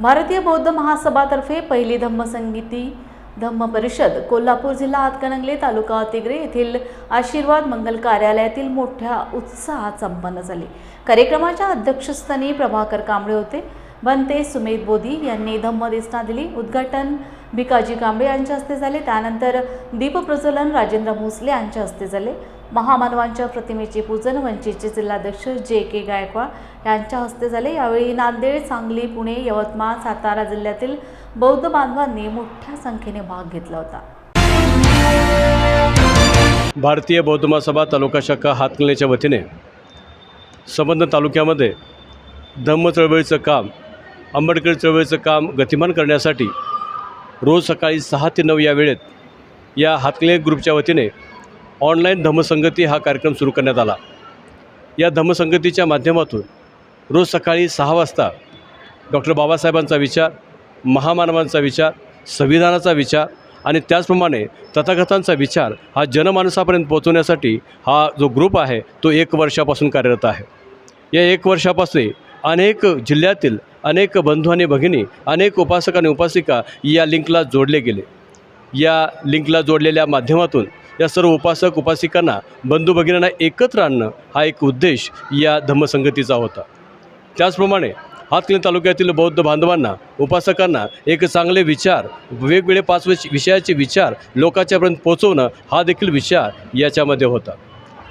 भारतीय बौद्ध महासभातर्फे पहिली धम्मसंगीती धम्म परिषद कोल्हापूर जिल्हा हातकणंगले तालुका तिगरे येथील आशीर्वाद मंगल कार्यालयातील मोठ्या उत्साहात संपन्न झाली. कार्यक्रमाच्या अध्यक्षस्थानी प्रभाकर कांबळे होते. बनते सुमेध बोधी यांनी धम्मदेसना दिली. उद्घाटन भिकाजी कांबळे यांच्या हस्ते झाले. त्यानंतर दीपप्रज्वलन राजेंद्र भोसले यांच्या हस्ते झाले. महामानवांच्या प्रतिमेचे पूजन वंचितचे जिल्हाध्यक्ष जे के गायकवाड यांच्या हस्ते झाले. यावेळी नांदेड सांगली पुणे यवतमाळ सातारा जिल्ह्यातील बौद्ध बांधवांनी मोठ्या संख्येने भाग घेतला होता. भारतीय बौद्ध महासभा तालुका शाखा हातकणंगलेच्या वतीने संबंध तालुक्यामध्ये धम्म चळवळीचं काम आंबेडकर चळवळीचं काम गतिमान करण्यासाठी रोज सकाळी सहा ते नऊ या वेळेत या हातकले ग्रुपच्या वतीने ऑनलाईन धम्मसंगती हा कार्यक्रम सुरू करण्यात आला. या धम्मसंगतीच्या माध्यमातून रोज सकाळी सहा वाजता डॉक्टर बाबासाहेबांचा विचार महामानवांचा विचार संविधानाचा विचार आणि त्याचप्रमाणे तथागतांचा विचार हा जनमानसापर्यंत पोहोचवण्यासाठी हा जो ग्रुप आहे तो एक वर्षापासून कार्यरत आहे. या एक वर्षापासून अनेक जिल्ह्यातील अनेक बंधू आणि भगिनी अनेक उपासक आणि उपासिका या लिंकला जोडले गेले. या लिंकला जोडलेल्या माध्यमातून या सर्व उपासक उपासिकांना बंधू भगिनींना एकत्र आणणं हा एक उद्देश या धम्मसंगतीचा होता. त्याचप्रमाणे हातकणी तालुक्यातील बौद्ध बांधवांना उपासकांना एक चांगले विचार वेगवेगळे पाच विषयाचे विचार लोकांच्यापर्यंत पोचवणं हा देखील विचार याच्यामध्ये होता.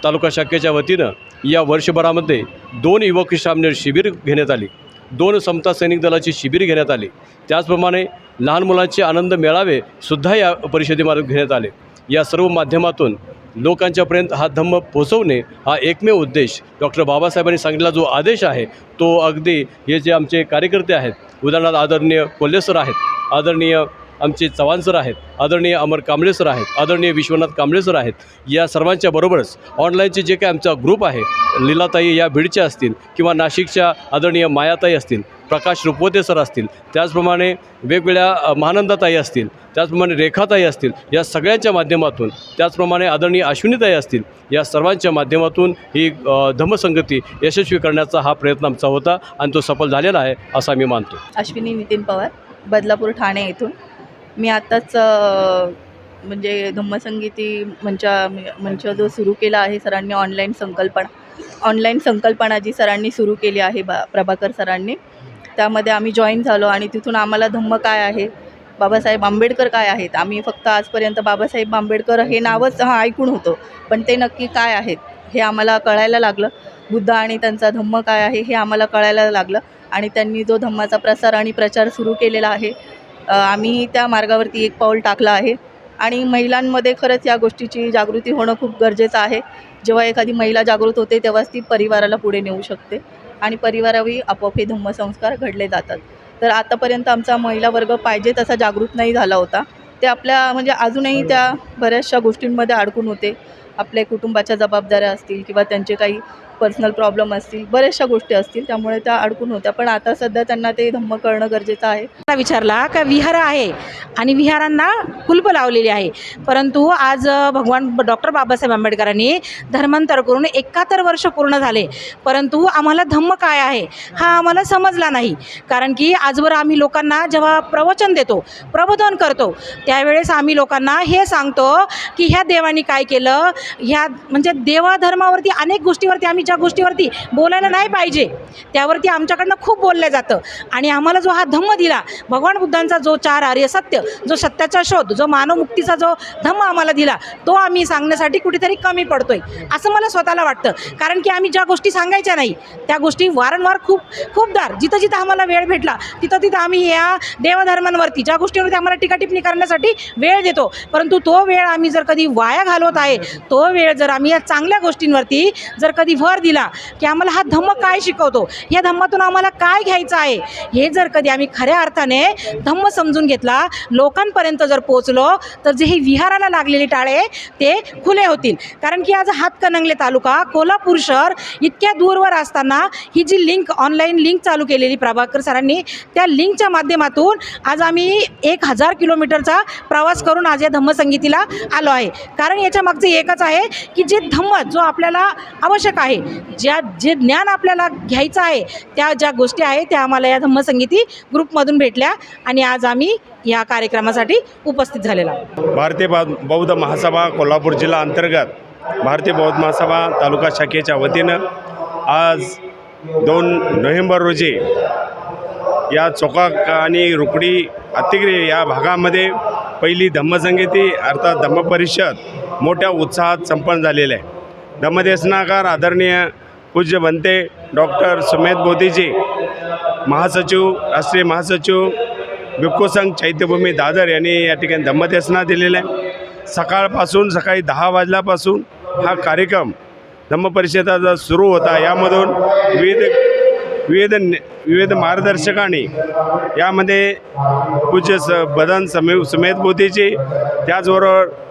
तालुका शाखेच्या वतीनं या वर्षभरामध्ये दोन युवक सामने शिबिर घेण्यात आली. दोन समता सैनिक दलाची शिबिर घेण्यात आली. त्याचप्रमाणे लहान मुलांचे आनंद मेळावे सुद्धा या परिषदेमार्फत घेण्यात आले. या सर्व माध्यमातून लोकांच्यापर्यंत हा धम्म पोचवणे हा एकमेव उद्देश डॉक्टर बाबासाहेबांनी सांगितलेला जो आदेश आहे तो अगदी हे जे आमचे कार्यकर्ते आहेत उदाहरणार्थ आदरणीय कोल्हे सर आहेत आदरणीय आमचे चव्हाण सर आहेत आदरणीय अमर कांबळे सर आहेत आदरणीय विश्वनाथ कांबळे सर आहेत या सर्वांच्या बरोबरच ऑनलाईनचे जे काही आमचा ग्रुप आहे लीलाताई या बीडच्या असतील किंवा नाशिकच्या आदरणीय मायाताई असतील प्रकाश रुपवते सर असतील त्याचप्रमाणे वेगवेगळ्या महानंदाताई असतील त्याचप्रमाणे रेखाताई असतील या सगळ्यांच्या माध्यमातून त्याचप्रमाणे आदरणीय अश्विनीताई असतील या सर्वांच्या माध्यमातून ही अ, धम्मसंगती यशस्वी करण्याचा हा प्रयत्न आमचा होता आणि तो सफल झालेला आहे असा मी मानतो. अश्विनी नितीन पवार बदलापूर ठाणे येथून. मी आत्ताच म्हणजे धम्मसंगीती मंचा मंच जो सुरू केला आहे सरांनी ऑनलाईन संकल्पना ऑनलाईन संकल्पना जी सरांनी सुरू केली आहे बा प्रभाकर सरांनी त्यामध्ये आम्ही जॉईन झालो आणि तिथून आम्हाला धम्म काय आहे? बाबासाहेब आंबेडकर काय आहेत? आम्ही फक्त आजपर्यंत बाबासाहेब आंबेडकर हे नावच हा ऐकून होतो. पण ते नक्की काय आहेत? हे आम्हाला कळायला लागलं. बुद्ध आणि त्यांचा धम्म काय आहे हे आम्हाला कळायला लागलं. आणि त्यांनी जो धम्माचा प्रसार आणि प्रचार सुरू केलेला आहे आम्ही त्या मार्गावरती एक पाऊल टाकलं आहे. आणि महिलांमध्ये खरंच या गोष्टीची जागृती होणं खूप गरजेचं आहे. जेव्हा एखादी महिला जागृत होते तेव्हाच ती परिवाराला पुढे नेऊ शकते. आणि परिवारावी आपोआप हे धम्मसंस्कार घडले जातात. तर आतापर्यंत आमचा महिला वर्ग पाहिजे तसा जागृत नाही झाला होता. ते आपल्या म्हणजे अजूनही त्या बऱ्याचशा गोष्टींमध्ये अडकून होते. आपल्या कुटुंबाच्या जबाबदाऱ्या असतील किंवा त्यांचे काही पर्सनल प्रॉब्लेम असतील बऱ्याचशा गोष्टी असतील त्यामुळे त्या अडकून होत्या. पण आता सध्या त्यांना ते धम्म करणं गरजेचं आहे. मला विचारला का विहार आहे आणि विहारांना कुलप लावलेली आहे. परंतु आज भगवान डॉक्टर बाबासाहेब आंबेडकरांनी धर्मांतर करून एकाहत्तर वर्ष पूर्ण झाले. परंतु आम्हाला धम्म काय आहे हा आम्हाला समजला नाही. कारण की आजवर आम्ही लोकांना जेव्हा प्रवचन देतो प्रबोधन करतो त्यावेळेस आम्ही लोकांना हे सांगतो की ह्या देवानी काय केलं? ह्या म्हणजे देवाधर्मावरती अनेक गोष्टीवरती आम्ही ज्या गोष्टीवरती बोलायला नाही पाहिजे. त्यावरती आमच्याकडनं खूप बोललं जातं. आणि आम्हाला जो हा धम्म दिला भगवान बुद्धांचा जो चार आर्य सत्य जो सत्याचा शोध जो मानवमुक्तीचा जो धम्म आम्हाला दिला तो आम्ही सांगण्यासाठी कुठेतरी कमी पडतोय. असं मला स्वतःला वाटतं. कारण की आम्ही ज्या गोष्टी सांगायच्या नाही त्या गोष्टी वारंवार खूप खूपदार जिथं जिथं आम्हाला वेळ भेटला तिथं तिथं आम्ही या देवधर्मांवरती ज्या गोष्टीवरती आम्हाला टीकाटिप्पणी करण्यासाठी वेळ देतो. परंतु तो वेळ आम्ही जर कधी वाया घालवत आहे तो वेळ जर आम्ही या चांगल्या गोष्टींवरती जर कधी भर दिला की आम्हाला हा धम्म काय शिकवतो? या धम्मातून आम्हाला काय घ्यायचं आहे? हे जर कधी आम्ही खऱ्या अर्थाने धम्म समजून घेतला लोकांपर्यंत जर पोचलो तर जे हे विहाराला लागलेले टाळे ते खुले होतील. कारण की आज हातकणंगले तालुका कोल्हापूर शहर इतक्या दूरवर असताना ही जी लिंक ऑनलाईन लिंक चालू केलेली प्रभाकर सरांनी त्या लिंकच्या माध्यमातून आज आम्ही एक हजार किलोमीटरचा प्रवास करून आज या धम्मसंगीतीला आलो आहे. कारण याच्या मागचं एकच आहे की जे धम्म जो आपल्याला आवश्यक आहे ज्या जे ज्ञान आपल्याला घ्यायचं आहे त्या ज्या गोष्टी आहे त्या आम्हाला या धम्मसंगीती ग्रुपमधून भेटल्या आणि आज आम्ही या कार्यक्रमासाठी उपस्थित झालेला भारतीय बौद्ध महासभा कोल्हापूर जिल्हा अंतर्गत भारतीय बौद्ध महासभा तालुका शाखेच्या वतीनं आज दोन नोव्हेंबर रोजी या चोका आणि रुकडी अतिग्रे या भागामध्ये पहिली धम्मसंगीती अर्थात धम्मपरिषद मोठ्या उत्साहात संपन्न झालेलं आहे. धम्मदेशनाकार आदरणीय पूज्य बनते डॉक्टर सुमेध मोदीजी महासचिव राष्ट्रीय महासचिव भिक्खू संघ चैत्यभूमी दादर यांनी या ठिकाणी धम्मदेसना दिलेलं आहे. सकाळपासून सकाळी दहा वाजल्यापासून हा कार्यक्रम धम्मपरिषदाचा सुरू होता. यामधून विविध विविध विविध मार्गदर्शकांनी यामध्ये पूज्य स बदन समे सुमेध मोदीजी त्याचबरोबर